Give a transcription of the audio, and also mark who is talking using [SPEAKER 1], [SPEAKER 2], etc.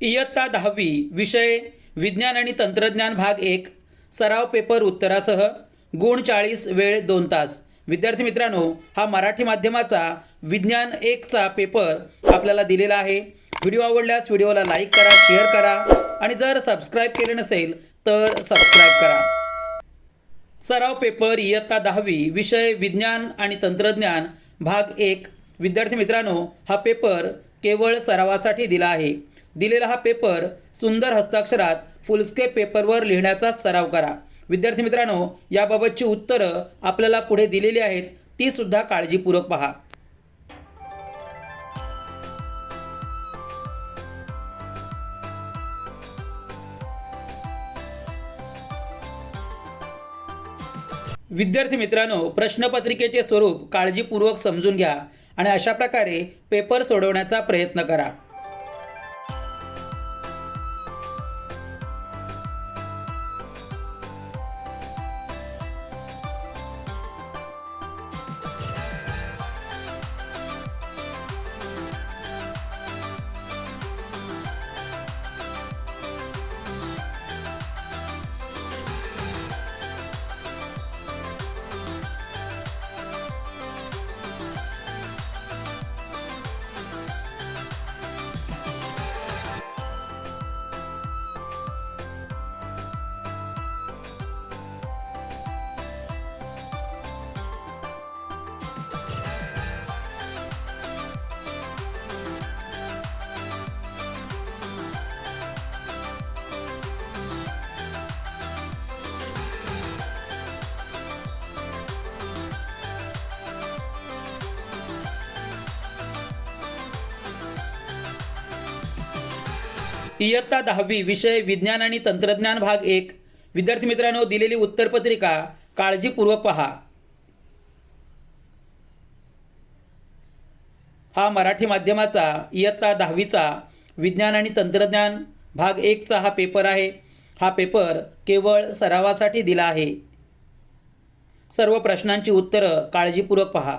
[SPEAKER 1] इयत्ता दहावी विषय विज्ञान आणि तंत्रज्ञान भाग एक सराव पेपर उत्तरासह गुण चाळीस वेळ दोन तास. विद्यार्थी मित्रांनो हा मराठी माध्यमाचा विज्ञान एकचा पेपर आपल्याला दिलेला आहे. व्हिडिओ आवडल्यास व्हिडिओला लाईक करा शेअर करा आणि जर सबस्क्राईब केले नसेल तर सबस्क्राईब करा. सराव पेपर इयत्ता दहावी विषय विज्ञान आणि तंत्रज्ञान भाग एक. विद्यार्थी मित्रांनो हा पेपर केवळ सरावासाठी दिला आहे. दिलेला हा पेपर सुंदर हस्ताक्षरात फुलस्केप पेपरवर लिहिण्याचा सराव करा. विद्यार्थी मित्रांनो याबाबतची उत्तरं आपल्याला पुढे दिलेली आहेत ती सुद्धा काळजीपूर्वक पहा. विद्यार्थी मित्रांनो प्रश्नपत्रिकेचे स्वरूप काळजीपूर्वक समजून घ्या आणि अशा प्रकारे पेपर सोडवण्याचा प्रयत्न करा. इयत्ता दहावी विषय विज्ञान आणि तंत्रज्ञान भाग एक. विद्यार्थी मित्रांनो दिलेली उत्तरपत्रिका काळजीपूर्वक पहा. हा मराठी माध्यमाचा इयत्ता दहावीचा विज्ञान आणि तंत्रज्ञान भाग एकचा हा पेपर आहे. हा पेपर केवळ सरावासाठी दिला आहे. सर्व प्रश्नांची उत्तरं काळजीपूर्वक पहा.